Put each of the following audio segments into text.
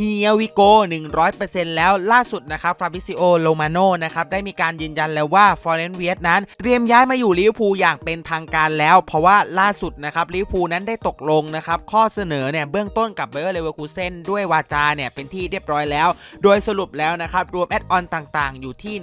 เฮียวิโก100%แล้วล่าสุดนะครับฟราบิซิโอโลมาโนนะครับได้มีการยืนยันแล้วว่าฟอร์เรนเวียตนั้น เตรียมย้ายมาอยู่ลิเวอร์พูลอย่างเป็นทางการแล้ว เพราะว่าล่าสุดนะครับลิเวอร์พูลนั้นได้ตกลงนะครับข้อเสนอเนี่ยเบื้องต้นกับเบอร์เลเวอร์คูเซนด้วยวาจาเนี่ยเป็นที่เรียบร้อยแล้ว โดยสรุปแล้วนะครับรวมแอดออนต่างๆ อยู่ที่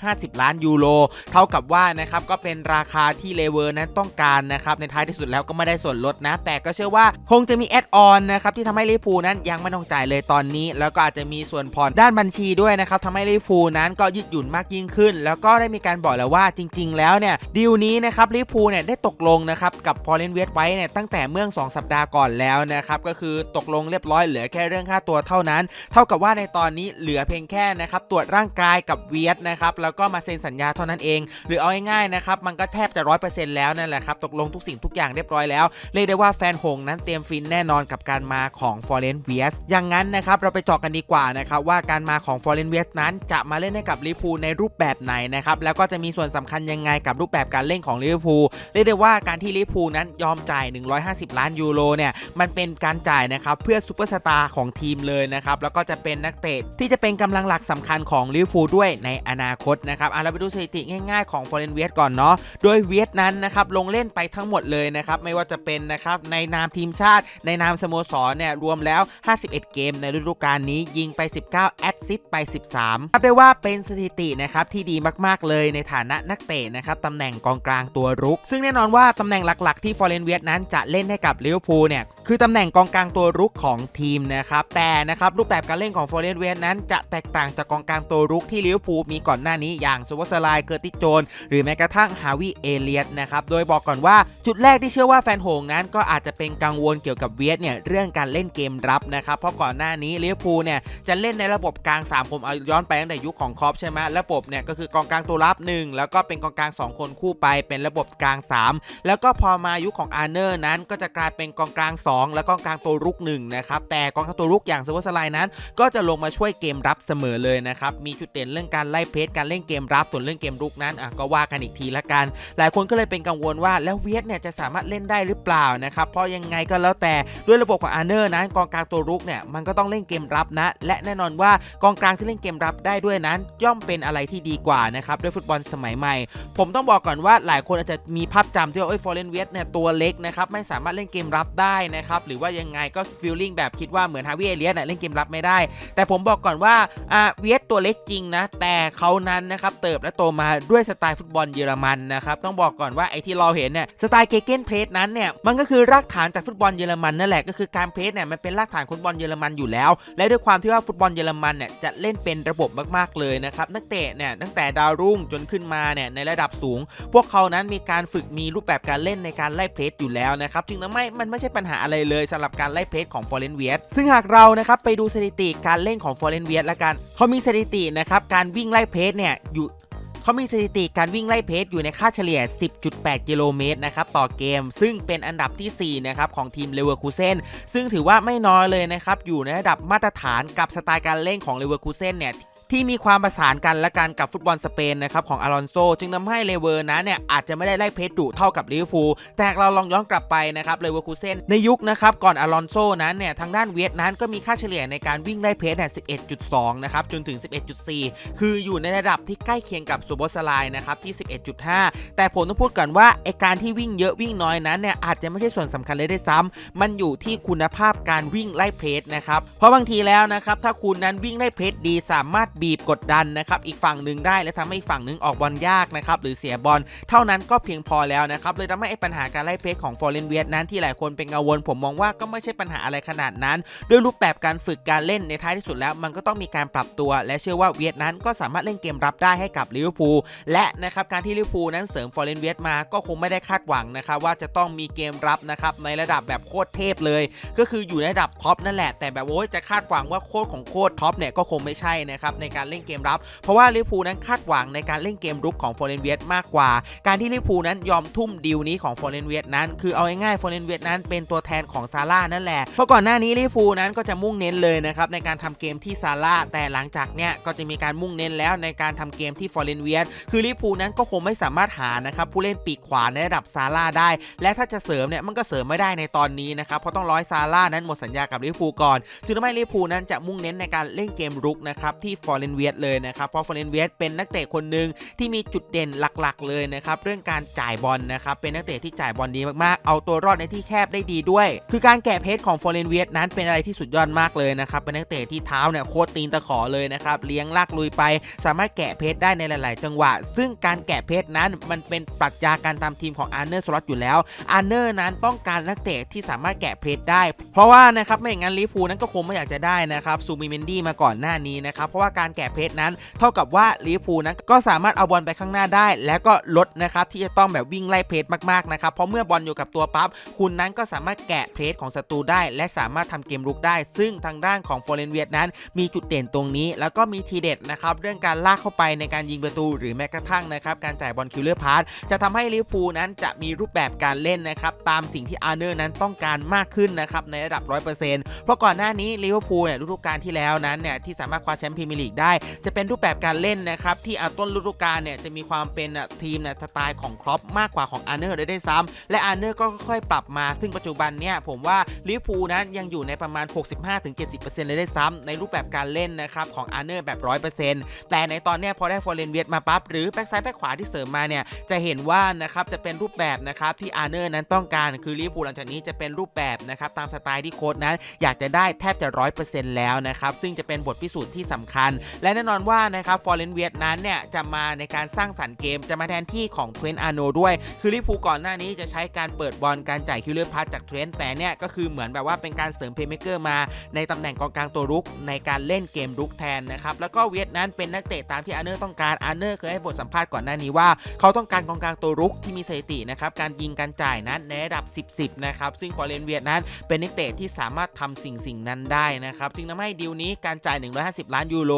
150 ล้านยูโรเท่ากับว่านะครับก็เป็นราคาที่เลเวอร์นั้นต้องการนะครับในท้ายที่สุดแล้วก็ไม่ได้ส่วนลดนะ แต่ก็เชื่อว่าคงจะมีแอดออนนะครับที่ทำให้ลิเวอร์พูลนั้นยังไม่ต้องจ่ายเลยตอนนี้ แล้วก็อาจจะมีส่วนผ่อนด้านบัญชีด้วยนะครับทำให้ลิเวอร์พูนั้นก็ยืดหยุ่นมากยิ่งขึ้น แล้วก็ได้มีการบอกแล้วว่าจริง ๆ แล้วเนี่ยดีลนี้นะครับลิเวอร์พูเนี่ยได้ตกลงนะครับกับฟอร์เรนเวสไว้เนี่ยตั้งแต่เมื่อ2สัปดาห์ก่อนแล้วนะครับก็คือตกลงเรียบร้อยเหลือแค่เรื่องค่าตัวเท่านั้น เท่ากับว่าในตอนนี้เหลือเพียงแค่นะครับตรวจร่างกายกับเวียดนะครับแล้วก็มาเซ็นสัญญาเท่านั้นเอง หรือเอาง่ายๆนะครับมันก็แทบจะร้อยเปอร์เซ็นต์แล้วนั่นแหละครับตกลงทุกสิ่งทุกอย่างเรียบร้อยแล้วเรียกได้ว่าแฟนหงนั้นเตรียมฟินแน่นอนกับการมาของฟอร์เรนเวียสอย่างนั้นนะครับเราไปเจาะกันดีกว่านะครับว่าการมาของฟอร์เรนเวียสนั้นจะมาเล่นให้กับลิเวอร์พูลในรูปแบบไหนนะครับแล้วก็จะมีส่วนสำคัญยังไงกับรูปแบบการเล่นของลิเวอร์พูลเรียกได้ว่าการที่ลิเวอร์พูลนั้นยอมจ่าย 150 ล้านยูโรเนี่ยมันเป็นการจ่ายนะครับเพื่อซูเปอร์สตาร์ของทีมเลยนะครับแล้วก็จะเป็นนักเตะที่จะเป็นกำลังหลักสำคัญของลิเวอร์พูลด้วยในอนาคตนะครับอะเราไปดูสถิติง่าย ๆของฟอร์เรนเวียสก่อนเนาะโดยเวียดนั้นนะครับลงเล่นไปทั้งหมดเลยนะครับไม่ว่าจะเป็นนะครับในนามทีมชาติ ในนามสโมสรเนี่ยรวมแล้ว 51 เกมในฤดูกาลนี้ยิงไป 19 แอดซิสไป 13นับได้ว่าเป็นสถิตินะครับที่ดีมากๆเลยในฐานะนักเตะนะครับตำแหน่งกองกลางตัวรุก ซึ่งแน่นอนว่าตำแหน่งหลักๆที่ฟอร์เรนเวียดนั้นจะเล่นให้กับลิเวอร์พูลเนี่ยคือตำแหน่งกองกลางตัวรุกของทีมนะครับแต่นะครับรูปแบบการเล่นของฟอร์เรนเวียดนั้นจะแตกต่างจากกองกลางตัวรุกที่ลิเวอร์พูลมีก่อนหน้านี้อย่างซูเปอร์สไลเกอร์ติโจน หรือแม้กระทั่งฮาวิเอเลียตนะครับโดยบอกก่อนว่าจุดแรกที่เชื่อว่าแฟนโหงนั้นก็อาจจะเป็นกังวลเกี่ยวกับเวียดเนี่ยเรื่องการเล่นเกมรับนะครับเพราะก่อนหน้านี้ลิเวอร์พูลเนี่ยจะเล่นในระบบกลาง3ผมเอาย้อนไปตั้งแต่ยุคของคอปใช่ไหมระบบเนี่ยก็คือกองกลางตัวรับ 1 แล้วก็เป็นกองกลาง 2 คนคู่ไปเป็นระบบกลาง 3 แล้วก็พอมายุคของอาร์เนอร์นั้นก็จะกลายเป็นกองกลาง 2 และกองกลางตัวรุก1นะครับแต่กองกลางตัวรุกอย่างซูเปอร์สไลน์นั้น ก็จะลงมาช่วยเกมรับเสมอเลยนะครับมีจุดเด่นเรื่องการไล่เพจการเล่นเกมรับส่วนเรื่องเกมรุกนั้นอะก็ว่ากันอีกทีละกัน หลายคนก็เลยเป็นกังวลว่าแล้วเวียดเนี่ยจะสามารถเล่นได้หรือเปล่านะครับเพราะยังไงก็แล้วแต่ด้วยระบบของอาร์เนอร์นั้นกองกลางตัวรุกเนี่ยมันก็ต้องเล่นเกมรับนะ และแน่นอนว่ากองกลางที่เล่นเกมรับได้ด้วยนั้น ย่อมเป็นอะไรที่ดีกว่านะครับด้วยฟุตบอลสมัยใหม่ ผมต้องบอกก่อนว่าหลายคนอาจจะมีภาพจำที่ว่าเอ้ยฟอร์เรนเวียดเนี่ยตัวเล็กนะครับไม่สามารถเล่นเกมรับได้นะครับหรือว่ายังไงก็ฟีลลิ่งแบบคิดว่าเหมือนฮาวิเอเลียสเนี่ยเล่นเกมรับไม่ได้ แต่ผมบอกก่อนว่าอ่าเวียดตัวเล็กจริงนะ แต่เขานั้นนะครับเติบและโตมาด้วยสไตล์ฟุตบอลเยอรมันนะครับต้องบอกก่อนว่าไอ้ที่เราเห็นเนี่ยสไตล์เกเกนเพลสนั้นเนี่ยมันก็คือรากฐานจากฟุตบอลเยอรมันนั่นแหละก็คือการเพลสเนี่ยมันเป็นรากฐานฟุตบอลเยอรมันอยู่แล้วและด้วยความที่ว่าฟุตบอลเยอรมันเนี่ยจะเล่นเป็นระบบมากๆเลยนะครับนักเตะเนี่ยตั้งแต่ดาวรุ่งจนขึ้นมาเนี่ยในระดับสูง พวกเขานั้นมีการฝึกมีรูปแบบการเล่นในการไล่เพลสอยู่แล้วนะครับจึงทำให้มันไม่ใช่ปัญหาอะไรเลยสำหรับการไล่เพลสของฟอร์เรนเวียซึ่งหากเรานะครับไปดูสถิติการเล่นของฟอร์เรนเวียละกันเขามีสถิตินะครับการวิ่งไล่เพลสเนี่ยอยู่ เขามีสถิติการวิ่งไล่เพจอยู่ในค่าเฉลี่ย 10.8 กิโลเมตรนะครับต่อเกม ซึ่งเป็นอันดับทีสี่ 4 นะครับของทีมเลเวอร์คูเซนซึ่งถือว่าไม่น้อยเลยนะครับ อยู่ในระดับมาตรฐานกับสไตล์การเล่นของเลเวอร์คูเซนเนี่ย ที่มีความประสานกันและกันกับฟุตบอลสเปนนะครับของอลอนโซจึงทำให้เลเวอร์นั้นเนี่ยอาจจะไม่ได้ไล่เพจดุเท่ากับลิเวอร์พูลแต่เราลองย้อนกลับไปนะครับเลเวอร์คูเซนในยุคนะครับก่อนอลอนโซนั้นเนี่ยทางด้านเวียดนั้นก็มีค่าเฉลี่ยในการวิ่งไล่เพจเนี่ย11.2 นะครับจนถึง 11.4 คืออยู่ในระดับที่ใกล้เคียงกับซูโบสไลน์นะครับที่ 11.5 แต่ผมต้องพูดก่อนว่าไอการที่วิ่งเยอะวิ่งน้อยนั้นเนี่ยอาจจะไม่ใช่ส่วนสำคัญเลยได้วยซ้ำมันอยู่ที่คุณภาพการวิ่งไล่เพจนะครับเพราะบางทีแล้วนะครับถ้าคุณนั้นวิ่งไล่เพจดีสามารถบบกดดันนะครับอีกฝั่งหนึ่งได้และทำให้ฝั่งหนึ่งออกบอลยากนะครับหรือเสียบอลเท่านั้นก็เพียงพอแล้วนะครับเลยทำให้ปัญหาการไล่เพจของฟอร์เรนเวียนั้นที่หลายคนเป็นกังวล ผมมองว่าก็ไม่ใช่ปัญหาอะไรขนาดนั้น ด้วยรูปแบบการฝึกการเล่นในท้ายที่สุดแล้ว มันก็ต้องมีการปรับตัว และเชื่อว่าเวียดนั้นก็สามารถเล่นเกมรับได้ให้กับลิเวอร์พูลและนะครับการที่ลิเวอร์พูลนั้นเสริมฟอร์เรนเวียมาก็คงไม่ได้คาดหวังนะครับว่าจะต้องมีเกมรับนะครับในระดับแบบโคตรเทพเลย ก็คืออยู่ในระดับท็อปนั่นแหละแต่แบบโอ้ยจะคาดหวังว่าโคตรของโคตรท็อปเนี่ยก็คงไม่ใช่นะครับในในการเล่นเกมรับ เพราะว่าลิเวอร์พูลนั้นคาดหวังในการเล่นเกมรุกของฟอร์เรนเวียมากกว่า การที่ลิเวอร์พูลนั้นยอมทุ่มดีลนี้ของฟอร์เรนเวียนั้น คือเอาง่ายๆฟอร์เรนเวียนั้นเป็นตัวแทนของซาร่านั่นแหละ เพราะก่อนหน้านี้ลิเวอร์พูลนั้นก็จะมุ่งเน้นเลยนะครับในการทำเกมที่ซาร่าแต่หลังจากเนี้ยก็จะมีการมุ่งเน้นแล้วในการทำเกมที่ฟอร์เรนเวียคือลิเวอร์พูลนั้นก็คงไม่สามารถหานะครับผู้เล่นปีกขวาในระดับซาร่าได้ และถ้าจะเสริมเนี่ยมันก็เสริมไม่ได้ในตอนนี้นะครับเพราะต้องร้อยซาร่านั้นหมดสัญญากับลิเวอร์พูลก่อน จึงทำให้ลิเวอร์พูลนั้นจะมุ่งเน้นในการเล่นเกมรุกนะครับที่ฟออร์เรนเวียเลยนะครับ เพราะฟอร์เรนเวียเป็นนักเตะคนหนึ่งที่มีจุดเด่นหลักๆ เลยนะครับเรื่องการจ่ายบอลนะครับเป็นนักเตะที่จ่ายบอลดีมากๆ เอาตัวรอดในที่แคบได้ดีด้วย คือการแกะเพจของฟอร์เรนเวียนั้นเป็นอะไรที่สุดยอดมากเลยนะครับเป็นนักเตะที่เท้าเนี่ยโคตรตีนตะขอเลยนะครับเลี้ยงลากลุยไป สามารถแกะเพจได้ในหลาย ๆ จังหวะ ซึ่งการแกะเพจนั้นมันเป็นปรัชญาการตามทีมของอาร์เนอร์สล็อตอยู่แล้วอาร์เนอร์นั้นต้องการนักเตะที่สามารถแกะเพจได้ เพราะว่านะครับไม่อย่างนั้นลิเวอร์พูนั้นก็คงไม่อยากจะได้นะครับซูมิเมนดี้มาก่อนหน้านี้นะครับเพราะว่าการการแกะเพจนั้น เท่ากับว่าลิเวอร์พูลนั้นก็สามารถเอาบอลไปข้างหน้าได้ แล้วก็ลดนะครับที่จะต้องแบบวิ่งไล่เพจมากๆนะครับเพราะเมื่อบอลอยู่กับตัวปั๊บคุณนั้นก็สามารถแกะเพจของศัตรูได้ และสามารถทำเกมรุกได้ ซึ่งทางด้านของฟอร์เรนเวียนั้น มีจุดเด่นตรงนี้ แล้วก็มีทีเด็ดนะครับเรื่องการลากเข้าไปในการยิงประตู หรือแม้กระทั่งนะครับการจ่ายบอลคิวเลอร์พาสจะทำให้ลิเวอร์พูลนั้นจะมีรูปแบบการเล่นนะครับตามสิ่งที่อาร์เนอร์นั้นต้องการมากขึ้นนะครับในระดับ 100% เพราะก่อนหน้านี้ลิเวอร์พูลเนี่ยฤดูกาลที่แล้วนั้นเนี่ยที่สามารถคว้าแชมป์พรีเมียร์ลีกได้ จะเป็นรูปแบบการเล่นนะครับที่อาต้นฤดูกาลเนี่ยจะมีความเป็นทีมเนี่ยสไตล์ของครอปมากกว่าของอาร์เนอร์เลยได้ซ้ำและอาร์เนอร์ก็ค่อยๆปรับมา ซึ่งปัจจุบันเนี่ยผมว่าลิเวอร์พูลนั้นยังอยู่ในประมาณ 65-70%เลยได้ซ้ำในรูปแบบการเล่นนะครับของอาร์เนอร์แบบ 100%แต่ในตอนเนี้ยพอได้ฟอร์เรนเวียดมาปั๊บหรือแบ็กซ้ายแบ็กขวาที่เสริมมาเนี่ยจะเห็นว่านะครับจะเป็นรูปแบบนะครับที่อาร์เนอร์นั้นต้องการคือลิเวอร์พูลหลังจากนี้จะเป็นรูปแบบนะครับตามสไตล์ที่โค้ชนั้นอยากจะได้แทบจะ 100%แล้วนะครับ ซึ่งจะเป็นบทพิสูจน์ที่สำคัญ และแน่นอนว่านะครับฟอร์เรนเวียนั้นเนี่ยจะมาในการสร้างสรรค์เกมจะมาแทนที่ของเทรนต์อาโนด้วย คือลิเวอร์พูก่อนหน้านี้จะใช้การเปิดบอลการจ่ายคิวเลอร์พาสจากเทรนต์แต่เนี่ยก็คือเหมือนแบบว่าเป็นการเสริมเพลย์เมเกอร์มาในตำแหน่งกองกลางตัวรุกในการเล่นเกมรุกแทนนะครับแล้วก็เวียดนั้นเป็นนักเตะตามที่อาเนอร์ต้องการอาเนอร์เคยให้บทสัมภาษณ์ก่อนหน้านี้ว่า เขาต้องการกองกลางตัวรุกที่มีสถิตินะครับการยิงการจ่ายนั้นในระดับ 10-10นะครับซึ่งฟอร์เรนเวียนั้นเป็นนักเตะที่สามารถทำสิ่งสิ่งนั้นได้นะครับจึงทำให้ดีลนี้การจ่าย 150 ล้านยูโร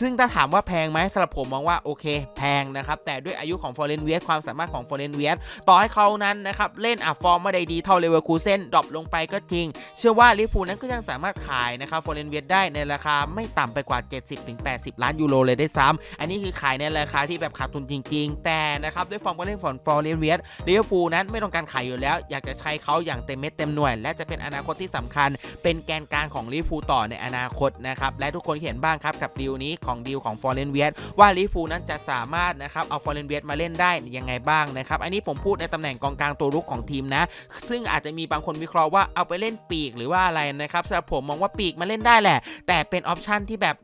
ซึ่งถ้าถามว่าแพงไหมสำหรับผมมองว่าโอเค แพงนะครับแต่ด้วยอายุของฟอร์เรนเวียความสามารถของฟอร์เรนเวียต่อให้เขานั้นนะครับเล่นอะฟอร์มไม่ได้ดีเท่าเลเวอร์คูเซนดรอปลงไปก็จริง เชื่อว่าลิเวอร์พูลนั้นก็ยังสามารถขายนะครับฟอร์เรนเวียได้ในราคาไม่ต่ำไปกว่า 70-80 ล้านยูโรเลยได้ซ้ำอันนี้คือขายในราคาที่แบบขาดทุนจริง ๆ แต่นะครับด้วยฟอร์มการเล่นของฟอร์เรนเวียลิเวอร์พูลนั้นไม่ต้องการขายอยู่แล้ว อยากจะใช้เขาอย่างเต็มเม็ดเต็มหน่วย และจะเป็นอนาคตที่สำคัญ เป็นแกนกลางของลิเวอร์พูลต่อในอนาคตนะครับและทุกคนเห็นบ้างครับกับดีลนี้ของดีลของฟอร์เรนเวียว่าลิเวอร์พูลนั้นจะสามารถนะครับเอาฟอร์เรนเวียมาเล่นได้ยังไงบ้างนะครับอันนี้ผมพูดในตำแหน่งกองกลางตัวรุกของทีมนะ ซึ่งอาจจะมีบางคนวิเคราะห์ว่าเอาไปเล่นปีกหรือว่าอะไรนะครับสำหรับผมมองว่าปีกมาเล่นได้แหละ แต่เป็นออปชันที่แบบ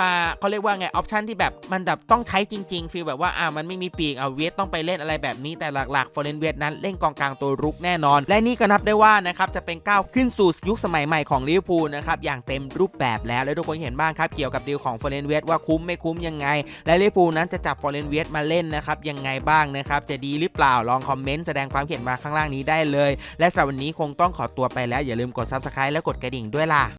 มาเขาเรียกว่าไงออปชันที่แบบมันแบบต้องใช้จริง ๆฟีลแบบว่าอ่ามันไม่มีปีกเอาเวียดต้องไปเล่นอะไรแบบนี้แต่หลักๆฟอร์เรนเวียนั้นเล่นกองกลางตัวรุกแน่นอน และนี่ก็นับได้ว่านะครับจะเป็นก้าวขึ้นสู่ยุคสมัยใหม่ของลิเวอร์พูลนะครับอย่างเต็มรูปแบบแล้วและทุกคนเห็นบ้างครับเกี่ยวกับดีลของฟอร์เรนเวียว่าคุ้มไม่คุ้มยังไง และลิเวอร์พูลนั้นจะจับฟอร์เรนเวียมาเล่นนะครับยังไงบ้างนะครับจะดีหรือเปล่าลองคอมเมนต์แสดงความเห็นมาข้างล่างนี้ได้เลย และสำหรับวันนี้คงต้องขอตัวไปแล้วอย่าลืมกด subscribe และกดกระดิ่งด้วยล่ะ